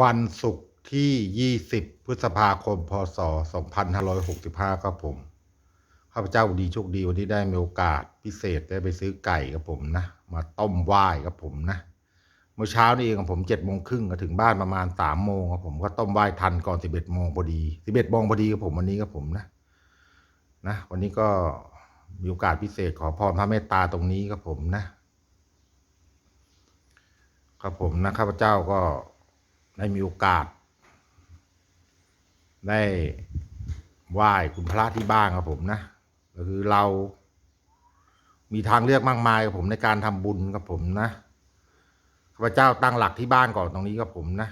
วันศุกร์ที่ 20 พฤษภาคม พศ 2565 ครับผม ข้าพเจ้าดีโชคดีวันนี้ได้มีโอกาสพิเศษได้ไปซื้อไก่ครับผมนะ มาต้มไหว้ครับผมนะ เมื่อเช้านี่เองผมเจ็ดโมงครึ่งก็ถึงบ้านประมาณสามโมงครับผมก็ต้มไหว้ทันก่อนสิบเอ็ดโมงพอดีสิบเอ็ดโมงพอดีครับผมวันนี้ครับผมนะ นะ วันนี้ก็มีโอกาสพิเศษขอพรพระเมตตาตรงนี้ครับผมนะ ครับผมนะข้าพเจ้าก็ ได้มีโอกาส ได้ไหว้คุณพระที่บ้านครับผมนะก็คือเรา มีทางเลือกมากมายครับผมในการทำบุญครับผมนะข้าพเจ้าตั้งหลักที่บ้านก่อนตรงนี้ครับผมนะ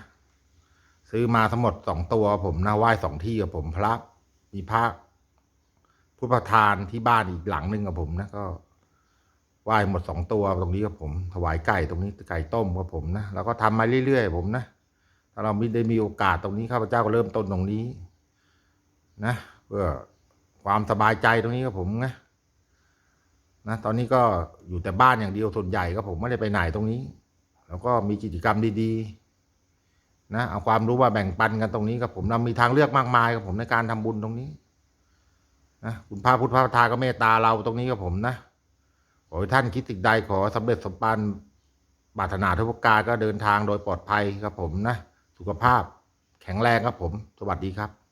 ซื้อมาทั้งหมดสองตัวครับผมนะไหว้สองที่ครับผมพระมีพระพุทธประธานที่บ้านอีกหลังหนึ่งครับผมนะก็ไหว้หมดสองตัวตรงนี้ครับผม ถวายไก่ตรงนี้ไก่ต้มครับผมนะแล้วก็ทำมาเรื่อยๆผมนะ ถ้าเราไม่ได้มีโอกาสตรงนี้ข้าพเจ้าก็เริ่มต้นตรงนี้ นะเพื่อความสบายใจตรงนี้ครับผมนะนะตอนนี้ก็อยู่แต่บ้านอย่างเดียวส่วนใหญ่ครับผมไม่ได้ไปไหนตรงนี้ แล้วก็มีกิจกรรมดีๆ นะเอาความรู้มาแบ่งปันกันตรงนี้ครับผมเรามีทางเลือกมากมายครับผมในการทำบุญตรงนี้นะคุณพระพุทธพระประธาก็เมตตาเราตรงนี้ครับผมนะขอให้ท่านคิดสิ่งใดขอสำเร็จสมปรารถปรารถนาทุกประการก็เดินทางโดยปลอดภัยครับผมนะ สุขภาพแข็งแรงครับผม สวัสดีครับ